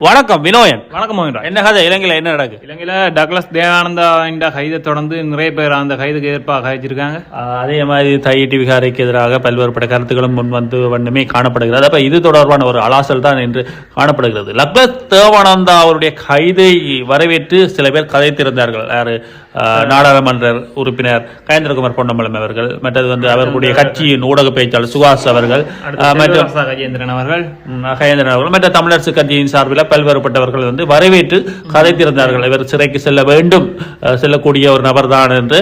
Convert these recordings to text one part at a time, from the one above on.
வணக்கம் வினோயன். வணக்கம் மோகன்ராஜ் என்ன கதை? இலங்கையில என்ன நடக்கு? இலங்கையில டக்ளஸ் தேவானந்தா இந்த கைதை தொடர்ந்து நிறைய பேர் அந்த கைதுக்கு எதிர்ப்பாக கைச்சிருக்காங்க அதே மாதிரி தை டிவிகாரைக்கு எதிராக பல்வேறுபட்ட கருத்துக்களும் முன் வந்து வண்ணமே காணப்படுகிறது. அப்ப இது தொடர்பான ஒரு அலாசல் தான் என்று காணப்படுகிறது. லக்னத் தேவானந்தா அவருடைய கைதை வரவேற்று சில பேர் கதைத்திருந்தார்கள். யாரு? நாடாளுமன்ற உறுப்பினர் கயேந்திரகுமார் பொன்னம்பலம் அவர்கள் மற்றது வந்து அவர்களுடைய கட்சியின் ஊடக பேச்சாளர் சுகாஸ் அவர்கள் மற்றும் கஜேந்திரன் அவர்கள். மற்ற தமிழரசு கட்சியின் சார்பில் பல்வேறுபட்டவர்கள் வந்து வரவேற்று கதைத்திருந்தார்கள். இவர் சிறைக்கு செல்ல வேண்டும் செல்லக்கூடிய ஒரு நபர்தான் என்று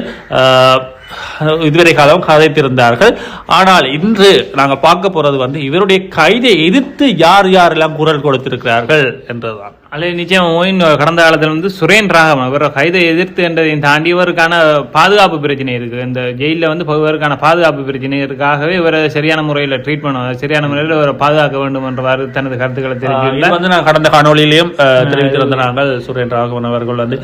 இதுவரை காலம் கதைத்திருந்தார்கள். ஆனால் இன்று நாங்கள் பார்க்க போறது வந்து இவருடைய கைதை எதிர்த்து யார் யாரெல்லாம் குரல் கொடுத்திருக்கிறார்கள் என்றுதான் அல்லது நிச்சயம் மோயின் கடந்த காலத்தில் வந்து சுரேன் ராகவன் இவர் கைதை எதிர்த்து என்றதையும் தாண்டி இவருக்கான பாதுகாப்பு பிரச்சனை இருக்கு. இந்த ஜெயிலில் வந்து இவருக்கான பாதுகாப்பு பிரச்சனைக்காகவே இவரை சரியான முறையில் ட்ரீட் பண்ணுவாங்க சரியான முறையில் இவரை பாதுகாக்க வேண்டும் என்றவாறு தனது கருத்துக்களை தெரிவித்திருந்தார் வந்து நான் கடந்த காணொளியிலையும் அஹ், தெரிவித்திருந்த நாங்கள் சுரேன் ராகவன் அவர்கள் வந்து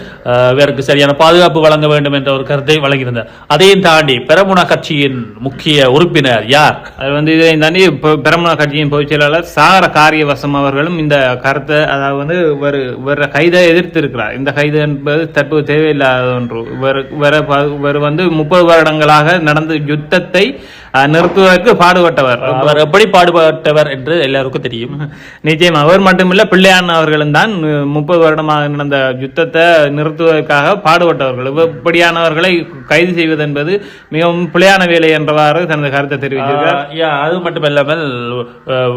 இவருக்கு சரியான பாதுகாப்பு வழங்க வேண்டும் என்ற ஒரு கருத்தை வழங்கியிருந்தார். அதையும் தாண்டி பெரமுனா கட்சியின் முக்கிய உறுப்பினர் யார்? அது வந்து இதை தாண்டி பெரமுனா கட்சியின் பொதுச் செயலாளர் சாகர காரியவசம் அவர்களும் இந்த கருத்தை அதாவது வந்து இவர் இவர கைதை எதிர்த்திருக்கிறார். இந்த கைது என்பது தற்போது தேவையில்லாத ஒன்று. இவர் இவர இவர் வந்து முப்பது வருடங்களாக நடந்த யுத்தத்தை நிறுத்துவதற்கு பாடுபட்டவர். அவர் எப்படி பாடுபட்டவர் என்று எல்லாருக்கும் தெரியும். நிச்சயம் அவர் மட்டுமில்ல பிள்ளையான் அவர்களும் தான் முப்பது வருடமாக நடந்த யுத்தத்தை நிறுத்துவதற்காக பாடுபட்டவர்கள். இப்படியானவர்களை கைது செய்வது என்பது மிகவும் பிள்ளையான வேலை என்றவாறு தனது கருத்தை தெரிவித்திருக்கிறார். அது மட்டுமல்லாமல்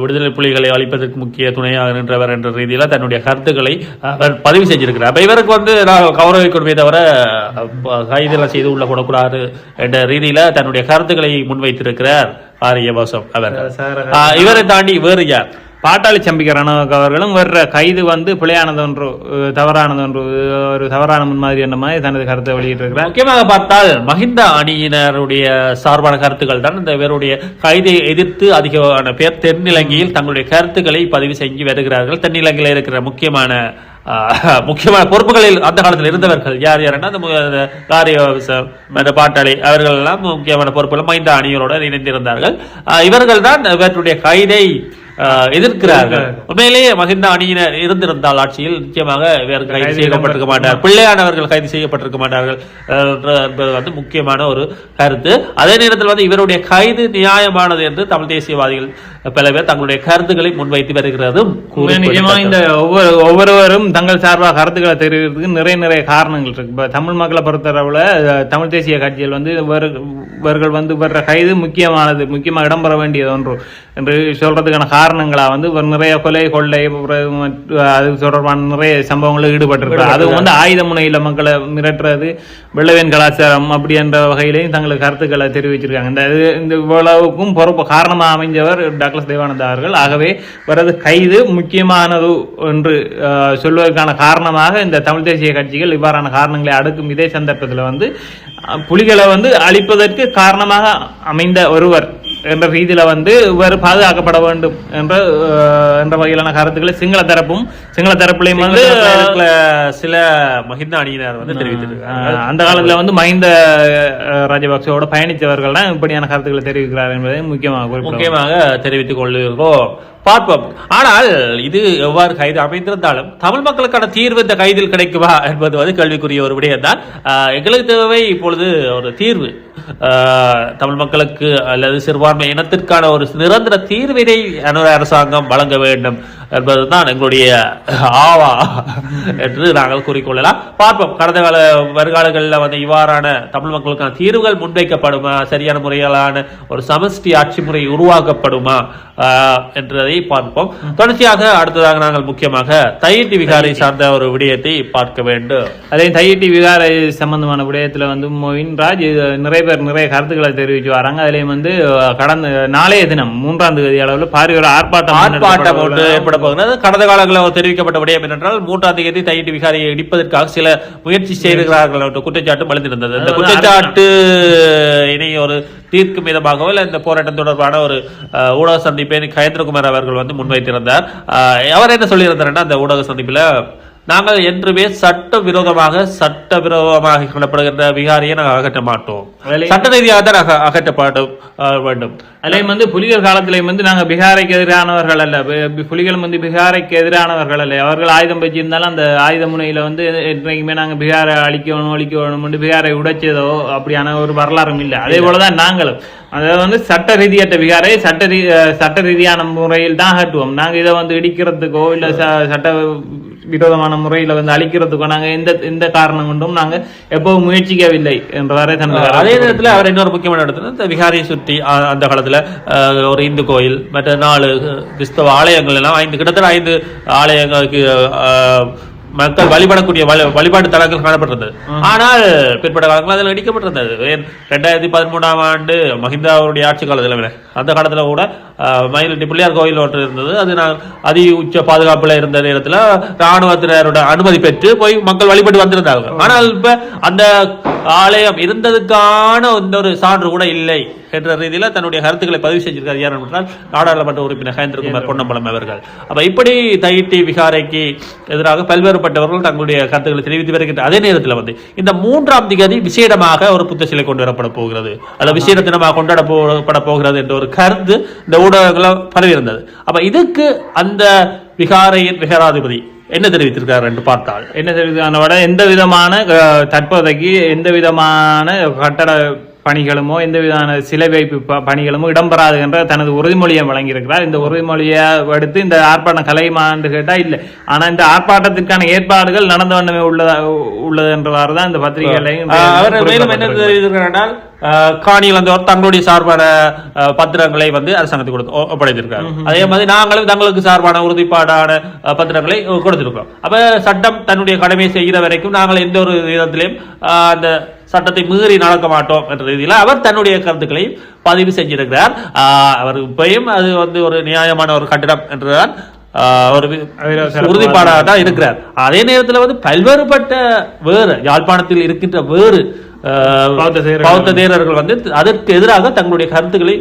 விடுதலை புலிகளை அழிப்பதற்கு முக்கிய துணையாக நின்றவர் என்ற ரீதியில் தன்னுடைய கருத்துக்களை அவர் பதிவு செஞ்சிருக்கிறார். அப்ப இவருக்கு வந்து நான் கௌரவிக்கணுமே தவிர கைதெல்லாம் செய்து உள்ள போடக்கூடாது என்ற ரீதியில தன்னுடைய கருத்துக்களை முன்வைத்திருக்கிறார் ஆரியவாசம் அவர்கள். இவரை தாண்டி வேறு யார்? பாட்டாளி சம்பிக்க ரணவக் அவர்களும் வர்ற கைது வந்து பிழையானது ஒன்று தவறானது ஒரு தவறான முன்மாதிரி என்ற மாதிரி தனது கருத்தை வெளியிட்டிருக்கிறார். முக்கியமாக பார்த்தால் மஹிந்த அணியினருடைய சார்பான கருத்துக்கள் தான் இந்த இவருடைய கைதை எதிர்த்து அதிகமான பேர் தென்னிலங்கையில் தங்களுடைய கருத்துக்களை பதிவு செஞ்சு வருகிறார்கள். தென்னிலங்கையில் இருக்கிற முக்கியமான முக்கியமான பொறுப்புகளில் அந்த காலத்தில் இருந்தவர்கள் யார் யாருன்னா அந்த காரிய பாட்டாளி அவர்கள் எல்லாம் முக்கியமான பொறுப்புகள் மைந்த அணியோட இணைந்திருந்தார்கள். ஆஹ், இவர்கள் தான் இவற்றுடைய கைதை. எதிர்க்கிறார்கள். உண்மையிலேயே மஹிந்த அணியினர் இருந்திருந்தால் ஆட்சியில் நிச்சயமாக வேறு கைது செய்யப்பட்டிருக்க மாட்டார் பிள்ளையானவர்கள் கைது செய்யப்பட்டிருக்க மாட்டார்கள். என்பது வந்து முக்கியமான ஒரு கருத்து. அதே நேரத்தில் வந்து இவருடைய கைது நியாயமானது என்று தமிழ் தேசியவாதிகள் பல பேர் தங்களுடைய கருத்துக்களை முன்வைத்து வருகிறதும் நிஜமா இந்த ஒவ்வொரு ஒவ்வொருவரும் தங்கள் சார்பாக கருத்துக்களை தெரிவிக்கிறதுக்கு நிறைய நிறைய காரணங்கள் இருக்கு. இப்ப தமிழ் மக்களை பொறுத்தளவுல தமிழ் தேசிய கட்சிகள் வந்து இவர் இவர்கள் வந்து வர்ற கைது முக்கியமானது முக்கியமாக இடம்பெற வேண்டியது ஒன்று. என்று சொல்றதுக்கான காரணங்களா? வந்து நிறைய கொலை கொள்ளை அது தொடர்பான நிறைய சம்பவங்களில் ஈடுபட்டிருக்கிறார். அது வந்து ஆயுத முனையில மக்களை மிரட்டுறது வெள்ளவேன் கலாச்சாரம் அப்படி என்ற வகையிலையும் தங்களுக்கு கருத்துக்களை தெரிவிச்சிருக்காங்க. இந்த இது- இந்த இவ்வளவுக்கும் பொறுப்பு காரணமாக அமைஞ்சவர் டாக்டர் தேவானந்தா அவர்கள். ஆகவே வரது கைது முக்கியமானது என்று சொல்வதற்கான காரணமாக இந்த தமிழ் தேசிய கட்சிகள் இவ்வாறான காரணங்களை அடுக்கும் இதே சந்தர்ப்பத்தில் வந்து புலிகளை வந்து அழிப்பதற்கு காரணமாக அமைந்த ஒருவர். என்ற ரீதியில வந்து இவர் பாதுகாக்கப்பட வேண்டும் என்ற என்ற வகையிலான கருத்துக்களை சிங்கள தரப்பும் சிங்கள தரப்புலையும் வந்து சில மஹிந்த அணியினர் வந்து தெரிவித்திருக்கிறார்கள் அஹ், அந்த காலத்துல வந்து மஹிந்த அஹ், ராஜபக்சவோட பயணித்தவர்கள் தான் இப்படியான கருத்துக்களை தெரிவிக்கிறார் என்பதை முக்கியமாக முக்கியமாக தெரிவித்துக் கொள்கிறோம். பார்ப்போம். ஆனால் இது எவ்வாறு கைது அமைந்திருந்தாலும் தமிழ் மக்களுக்கான தீர்வு இந்த கைதில் கிடைக்குமா என்பது வந்து கேள்விக்குரிய ஒரு விடயம் தான் ஆஹ் எங்களுக்கு தேவை இப்பொழுது ஒரு தீர்வு. ஆஹ் தமிழ் மக்களுக்கு அல்லது சிறுபான்மை இனத்திற்கான ஒரு நிரந்தர தீர்வினை அனுர அரசாங்கம் வழங்க வேண்டும். என்பதுதான் எங்களுடைய ஆவா என்று நாங்கள் கூறிக்கொள்ளலாம். பார்ப்போம். கடந்த கால வருகாலங்களில் வந்து இவ்வாறான தமிழ் மக்களுக்கான தீர்வுகள் முன்வைக்கப்படுமா? சரியான முறையிலான ஒரு சமஷ்டி ஆட்சி முறை உருவாக்கப்படுமா? என்றதை பார்ப்போம். தொடர்ச்சியாக அடுத்ததாக நாங்கள் முக்கியமாக தையிட்டி விகாரை சார்ந்த ஒரு விடயத்தை பார்க்க வேண்டும். அதே தையிட்டி விகார சம்பந்தமான விடயத்துல வந்து மோயின்ராஜ் இது நிறைய பேர் நிறைய கருத்துக்களை தெரிவிச்சு வராங்க. அதுலயும் வந்து கடந்த நாளைய தினம் மூன்றாம் தேதி அளவில் பாரியோட ஆர்ப்பாட்டம் ஆர்ப்பாட்டம் ஏற்பட போகிறது கடந்த காலங்களில் தெரிவிக்கப்பட்ட விடயம் என்னென்றால் மூன்றாம் தேதி தையிட்டு விகாரியை இடிப்பதற்காக சில முயற்சி செய்திருக்கிறார்கள் என்ற குற்றச்சாட்டு எழுந்திருந்தது இந்த குற்றச்சாட்டு இனி ஒரு தீர்க்கும் விதமாகவோ இல்லை இந்த போராட்டம் தொடர்பான ஒரு ஊடக சந்திப்பை கயேந்திரகுமார் அவர்கள் வந்து முன்வைத்திருந்தார். அவர் என்ன சொல்லியிருந்தாருன்னா அந்த ஊடக சந்திப்பில் நாங்கள் என்றுமே சட்ட விரோதமாக சட்ட விரோதமாக காணப்படுகின்ற விகாரியை நாங்கள் அகற்ற மாட்டோம். சட்ட ரீதியாக தான் அக- அகற்றப்பட வேண்டும். அதுலயும் வந்து புலிகள் காலத்திலையும் வந்து நாங்க பிகாரைக்கு எதிரானவர்கள் அல்ல. புலிகள் வந்து பிகாரைக்கு எதிரானவர்கள் அல்ல. அவர்கள் ஆயுதம் வச்சிருந்தாலும் அந்த ஆயுத முனையில வந்து என்றைக்குமே நாங்க பிகாரை அழிக்கணும் அழிக்கணும் பிகாரை உடைச்சதோ அப்படியான ஒரு வரலாறும் இல்லை. அதே போலதான் நாங்களும். அதாவது வந்து சட்ட ரீதியற்ற பிகாரை சட்ட ரீ சட்ட ரீதியான முறையில் தான் அகற்றுவோம். நாங்க இதை வந்து இடிக்கிறதுக்கோ இல்ல ச- சட்ட விரோதமான முறையில வந்து அழிக்கிறதுக்கோ நாங்க எந்த எந்த காரணம் கொண்டும் நாங்க எப்பவும் முயற்சிக்கவில்லை என்றவாறே தனது அதே நேரத்தில் அவர் இன்னொரு முக்கியமான இடத்துல இந்த விகாரியை சுற்றி அந்த காலத்துல ஒரு இந்து கோயில் மற்ற நாலு கிறிஸ்தவ ஆலயங்கள் எல்லாம் ஐந்து கிட்டத்தட்ட ஐந்து ஆலயங்களுக்கு மக்கள் வழிபடக்கூடிய வழி- வழிபாட்டு தலங்கள் காணப்பட்டிருந்தது. ஆனால் பிற்பட்ட காலங்கள் அதில் இடிக்கப்பட்டிருந்தது ஏன் ரெண்டாயிரத்தி பதிமூணாம் ஆண்டு மஹிந்தா அவருடைய ஆட்சி காலத்தில் அந்த காலத்துல கூட மயிலட்டி பிள்ளையார் கோயில் ஒன்று இருந்தது. அது நான் அதி உச்ச பாதுகாப்புல இருந்த நேரத்துல ராணுவத்தினரோட அனுமதி பெற்று போய் மக்கள் வழிபட்டு வந்திருந்தாங்க ஆனால் இப்ப அந்த ஆலயம் இருந்ததுக்கான ஒரு சான்று கூட இல்லை என்ற ரீதியில தன்னுடைய கருத்துக்களை பதிவு செஞ்சிருக்கார் யார் என்றால் நாடாளுமன்ற உறுப்பினர் ஹேந்திரகுமார் பொன்னம்பலம் அவர்கள். அப்ப இப்படி தைட்டி விகாரைக்கு எதிராக பல்வேறுபட்டவர்கள் தங்களுடைய கருத்துக்களை தெரிவித்து வருகின்ற அதே நேரத்தில் வந்து இந்த மூன்றாம் திகதி விசேடமாக ஒரு புத்த சிலை கொண்டு வரப்பட போகிறது. அல்ல விசேட தினமாக கொண்டாட போட போகிறது என்ற ஒரு கருத்து இந்த ஊடகங்கள பரவி இருந்தது அப்ப இதுக்கு அந்த விகாரையின் விகாராதிபதி என்ன தெரிவித்திருக்கார் என்று பார்த்தால்? என்ன தெரியுது விட எந்த விதமான தற்போதைக்கு எந்த விதமான கட்டட பணிகளுமோ எந்த விதமான சிலை வைப்பு பணிகளுமோ இடம்பெறாது என்ற தனது உறுதிமொழியை வழங்கியிருக்கிறார். இந்த உறுதிமொழியை எடுத்து இந்த ஆர்ப்பாட்டம் கலையுமான்னு கேட்டா இல்லை. ஆனா இந்த ஆர்ப்பாட்டத்திற்கான ஏற்பாடுகள் நடந்த வண்ணமே உள்ளதா உள்ளது என்றவாறு தான் இந்த பத்திரிகைகளையும் அவர் மேலும் என்ன தெரிவித்திருக்கிறார் காணியில் வந்தவர் தங்களுடைய சார்பான பத்திரங்களை வந்து அரசாங்கத்துக்கு கொடுத்து ஒப்படைத்திருக்காரு அதே மாதிரி நாங்களும் தங்களுக்கு சார்பான உறுதிப்பாடான பத்திரங்களை அஹ், கொடுத்திருக்கிறோம். அப்ப சட்டம் தன்னுடைய கடமையை செய்கிற வரைக்கும் நாங்கள் எந்த ஒரு விதத்திலையும் அந்த சட்டத்தை மீறி நடக்க மாட்டோம் என்ற ரீதியில் அவர் தன்னுடைய கருத்துக்களை பதிவு செஞ்சிருக்கிறார். ஆஹ், அவர் இப்பயும் அது வந்து ஒரு நியாயமான ஒரு கட்டிடம் என்றுதான் ஒரு உறுதிப்பாடாக தான் இருக்கிறார். அதே நேரத்தில் வந்து பல்வேறுபட்ட வேறு யாழ்ப்பாணத்தில் இருக்கின்ற வேறு பௌத்த தேரர்கள். வந்து அதற்கு எதிராக தங்களுடைய கருத்துக்களை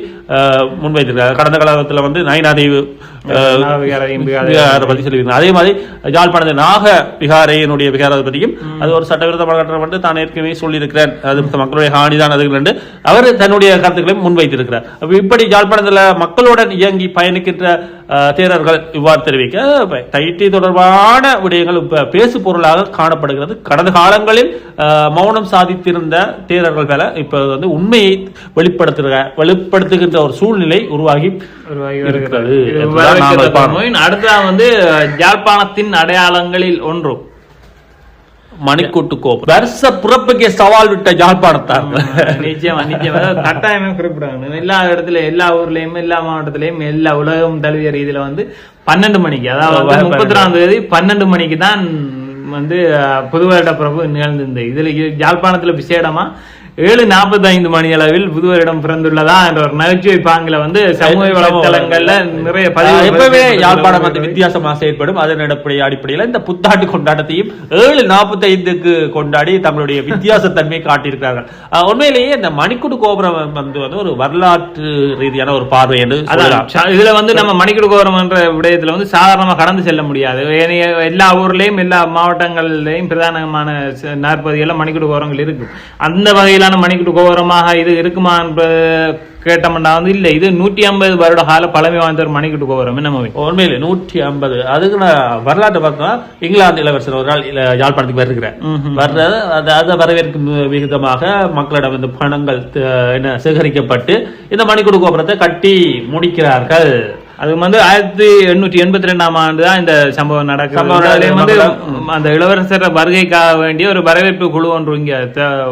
முன்வைத்திருக்கிறார். கடந்த காலத்துல வந்து நயனாதேவி பத்தி சொல்லியிருந்தார். அதே மாதிரி யாழ்ப்பாணத்து நாக விகாரையினுடைய விகாரத்தை பற்றியும் அது ஒரு சட்டவிரோதமான கட்டணம் வந்து தான் ஏற்கனவே சொல்லியிருக்கிறேன் அது மக்களுடைய ஹானிதான் அது என்று அவர் தன்னுடைய கருத்துக்களை முன்வைத்திருக்கிறார். இப்படி யாழ்ப்பாணத்துல மக்களுடன் இயங்கி பயணிக்கின்ற தேரர்கள் இவ்வாறு தெரிவிக்க தைட்டி தொடர்பான விடயங்கள் பேசு பொருளாக காணப்படுகிறது. கடந்த காலங்களில் மௌனம் சாதித்திருந்த தேரர்கள் மேல இப்ப வந்து உண்மையை வெளிப்படுத்துகிற வெளிப்படுத்துகின்ற ஒரு சூழ்நிலை உருவாகி இருக்கிறது வருகிறது. இது என்றுதான் நாங்கள் வரவேற்கத்தக்க பார்க்கிறோம். நோயின். அடுத்ததா வந்து யாழ்ப்பாணத்தின் அடையாளங்களில் ஒன்றும் மணிக்கூட்டு கோபம் வருஷ பிறப்புக்கே சவால் விட்ட யாழ்ப்பாணத்தார் நிச்சயமா நிச்சயமா கட்டாயமே குறிப்பிடாங்க எல்லா இடத்துல எல்லா ஊர்லயும் எல்லா மாவட்டத்திலயும் எல்லா உலகம் தழுவிய ரீதியில வந்து பன்னெண்டு மணிக்கு அதாவது முப்பத்தி ரெண்டாம் தேதி பன்னெண்டு மணிக்கு தான் வந்து அஹ், புது வருட பிறப்பு நிகழ்ந்திருந்தது. இதில் இ- விசேடமாக ஏழு நாற்பத்தி ஐந்து மணி அளவில் புது வருடம் பிறந்துள்ளதா என்ற ஒரு நகைச்சுவை பாங்கில வந்து சமூக வலைத்தளங்கள்ல நிறைய பதிவு எப்பவுமே யாழ்ப்பாணம் வந்து வித்தியாசமா செயல்படும். அதன் அடிப்படை அடிப்படையில் இந்த புத்தாண்டு கொண்டாட்டத்தையும் ஏழு நாற்பத்தி ஐந்துக்கு கொண்டாடி தங்களுடைய வித்தியாசத்தன்மையை காட்டியிருக்கிறார்கள். உண்மையிலேயே இந்த மணிக்கூடு கோபுரம் வந்து வந்து ஒரு வரலாற்று ரீதியான ஒரு பார்வை என்று இதுல வந்து நம்ம மணிக்கூடு கோபுரம் என்ற விடயத்துல வந்து சாதாரணமா கடந்து செல்ல முடியாது. எல்லா ஊர்லயும் எல்லா மாவட்டங்கள்லயும் பிரதானமான நாற்பதிகள் மணிக்கூடு கோபுரங்கள் இருக்கும் அந்த வகையிலான மணிக்கூடு கோபுரமாக இது இருக்குமா என்பது கேட்டோம்னா வந்து இல்ல. இது நூற்றி ஐம்பது வருட கால பழமை வாய்ந்த ஒரு மணிக்கூடு கோபுரம் என்ன உண்மையிலே நூற்றி ஐம்பது. அதுக்கு நான் வரலாற்றை பார்த்தோம்னா இங்கிலாந்து இளவரசர் ஒரு நாள் இல்ல- யாழ்ப்பாணத்துக்கு வருகிறேன் வர்றது அது அதை வரவேற்கும் விகிதமாக மக்களிடம் இந்த பணங்கள் என்ன சேகரிக்கப்பட்டு இந்த மணிக்கூடு கோபுரத்தை கட்டி முடிக்கிறார்கள். அது வந்து ஆயிரத்தி எண்ணூற்றி எண்பத்தி ரெண்டாம் ஆண்டு தான் இந்த சம்பவம் நடக்குது. வந்து அந்த இளவரசர் வருகைக்காக வேண்டிய ஒரு வரவேற்பு குழு ஒன்று இங்க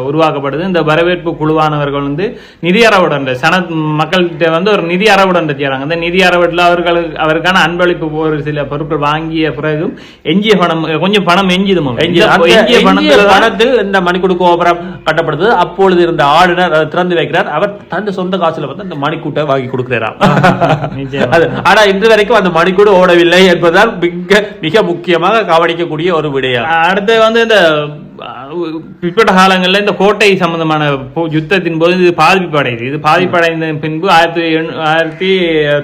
உருவாக்கப்படுது. இந்த வரவேற்பு குழுவானவர்கள் வந்து நிதி அறவுடன் சனத் மக்கள்கிட்ட வந்து ஒரு நிதி அறவுடன் செய்யறாங்க அந்த நிதி அறவுல அவர்களுக்கு அவருக்கான அன்பளிப்பு ஒரு சில பொருட்கள் வாங்கிய பிறகும் எஞ்சிய பணம் கொஞ்சம் பணம் எஞ்சிதுமோ எஞ்சிய- பணத்துல இந்த மணிக்கூடு கோபுரம் கட்டப்படுது. அப்பொழுது இருந்த ஆளுநர் திறந்து வைக்கிறார். அவர் தன் சொந்த காசுல வந்து அந்த மணிக்கூட்டை வாங்கி. அது ஆனா இன்று வரைக்கும் அந்த மணிக்கூடு ஓடவில்லை என்பதால் மிக மிக முக்கியமாக கவனிக்கக்கூடிய ஒரு விடயம். அடுத்து வந்து இந்த பிற்பட்ட காலங்களில் இந்த கோட்டை சம்பந்தமான யுத்தத்தின் போது இது பாதிப்படையுது. இது பாதிப்படைந்த பின்பு ஆயிரத்தி ஆயிரத்தி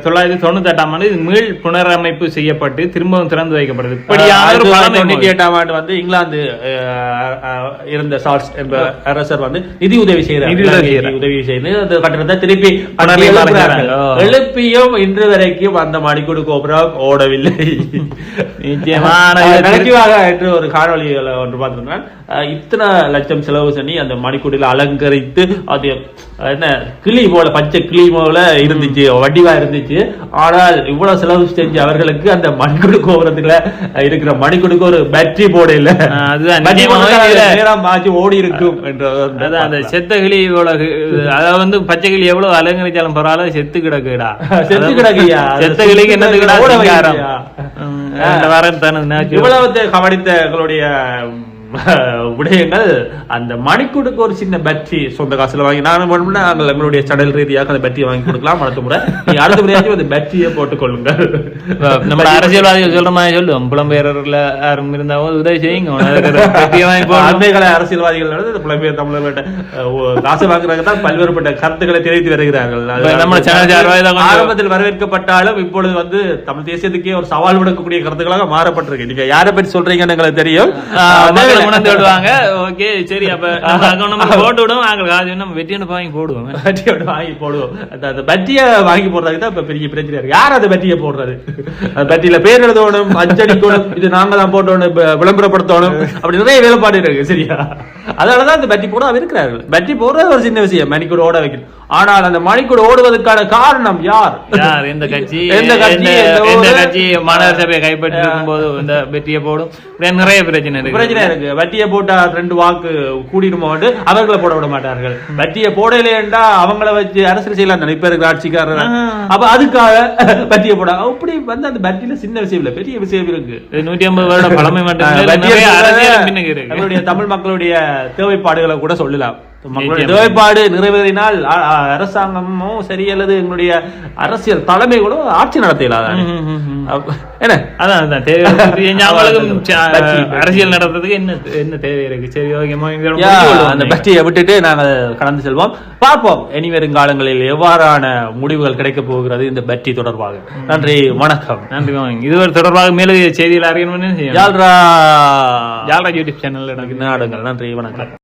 தொள்ளாயிரத்தி தொண்ணூத்தி எட்டாம் ஆண்டு இது மீள் புனரமைப்பு செய்யப்பட்டு திரும்பவும் திறந்து வைக்கப்படுது. இப்படியான தொண்ணூத்தி எட்டாம் ஆண்டு வந்து இங்கிலாந்து இருந்த சார்ஸ் என்ற அரசர் வந்து நிதி உதவி செய்தார். நிதி உதவி செய்து அந்த கட்டணத்தை திருப்பி. எழுப்பியும் இன்று வரைக்கும் அந்த மணிக்கூடு கோபுரம் ஓடவில்லை. நிச்சயமான என்று ஒரு காணொலியில ஒன்று பார்த்திருந்தேன் இத்தனை லட்சம் செலவு பண்ணி அந்த மணிக்கூடில் அலங்கரித்து அது என்ன கிளி போல பச்சை கிளி போல இருந்துச்சு வடிவா இருந்துச்சு. ஆனால் இவ்வளவு செலவு செஞ்சு அவர்களுக்கு அந்த மணிக்குடு கோபுரத்துல இருக்கிற மணிக்குடுக்கு ஒரு பேட்டரி போர்டு இல்ல. அதுதான். மாற்றி ஓடி இருக்கும் அதான் அந்த செத்த கிளி இவ்வளவு அதாவது வந்து பச்சை கிளி எவ்வளவு அலங்கரிச்சாலும் பரவாயில்ல செத்து கிடக்குடா. செத்து கிடக்குயா. செத்த கிளிக்கு? ம், அந்த வாரம் தானே. இவ்வளவு கவனித்த எங்களுடைய ம், விடயங்கள் அந்த மணிக்கூடுக்கு ஒரு சின்ன பேட்டரி சொந்த காசுல வாங்கி நான் வேணும்னா நாங்கள் எங்களுடைய சடல் ரீதியாக அந்த பேட்டரியை வாங்கி கொடுக்கலாம். அடுத்த முறை நீங்க அடுத்த முறையாச்சும் அந்த பேட்டரியை போட்டுக் கொள்ளுங்கள். நம்ம அரசியல்வாதிகள் சொல்ற மாதிரி சொல்லுவோம் புலம்பெயர்ல யாரும் இருந்தாலும் உதவி செய்யுங்க. அண்மைகள அரசியல்வாதிகள் நடந்து புலம்பெயர் ஓ- காசு வாங்குறாங்க தான் பல்வேறுபட்ட கருத்துக்களை தெரிவித்து வருகிறார்கள். நம்ம ஆரம்பத்தில் வரவேற்கப்பட்டாலும் இப்பொழுது வந்து தமிழ் தேசியத்துக்கே ஒரு சவால் விடுக்கக்கூடிய கருத்துக்களாக மாறப்பட்டிருக்கு. நீங்க யாரை பற்றி சொல்றீங்கன்னு எங்களுக்கு தெரியும். உணர்ந்து விடுவாங்க ஓகே சரி அப்ப நம்ம போட்டு விடுவோம். நாங்கள் காசு நம்ம வெட்டி அனுப்ப வாங்கி போடுவோம். பட்டியோட வாங்கி போடுவோம். அந்த பட்டியை வாங்கி போடுறதுக்கு தான் இப்ப பெரிய பிரச்சனை இருக்கு. யார் அந்த பட்டியை போடுறது? அந்த பட்டியில பேர் எழுதணும் அச்சடிக்கணும் இது நாங்க தான் போட்டோம் விளம்பரப்படுத்தணும் அப்படி நிறைய வேலைப்பாடு இருக்கு சரியா? அதனாலதான் அந்த பட்டி போட இருக்கிறார்கள். பட்டி போடுறது ஒரு சின்ன விஷயம். மணிக்கூட ஓட வைக்கணும். ஆனால் அந்த மணிக்கூட ஓடுவதற்கான காரணம் யார்? யார்? எந்த கட்சி. எந்த கட்சி, எந்த- மாநகர சபையை கைப்பற்றி இருக்கும்போது இந்த வெற்றியை போடும். நிறைய பிரச்சனை இருக்கு. பிரச்சனை இருக்கு. வட்டியை போட்டா ரெண்டு வாக்கு கூடிடுமோண்டு அவர்களை போட விட மாட்டார்கள். வட்டியை போடலையேண்டா அவங்கள வச்சு அரசியல் செய்யலாம் தானே இப்ப இருக்கிற ஆட்சிக்காரர் அப்ப அதுக்காக வட்டியை போட அப்படி வந்து அந்த வட்டியில சின்ன விஷயம் இல்ல. பெரிய விஷயம் இருக்கு. நூற்றி ஐம்பது வருட பழமை மட்டும் தமிழ் மக்களுடைய தேவைப்பாடுகளை கூட சொல்லலாம். மக்களுடைய நிறைவேறினால் அரசாங்கமும் சரி அல்லது எங்களுடைய அரசியல் தலைமை கூட ஆட்சி என்ன? அதான். அரசியல் நடத்துறதுக்கு என்ன என்ன தேவை இருக்கு? சரி ஓகேமா அந்த. பட்டியை விட்டுட்டு நாங்கள் கடந்து செல்வோம். பார்ப்போம். இனி வரும் காலங்களில் எவ்வாறான முடிவுகள் கிடைக்க போகிறது இந்த பட்டி தொடர்பாக. நன்றி வணக்கம். நன்றி இதுவரை தொடர்பாக மேலும் செய்திகள் அறியணும்னு யாழ்ரா ஜால்ராஜ் யூடியூப் சேனல்ல எனக்கு நாடுங்கள். நன்றி வணக்கம்.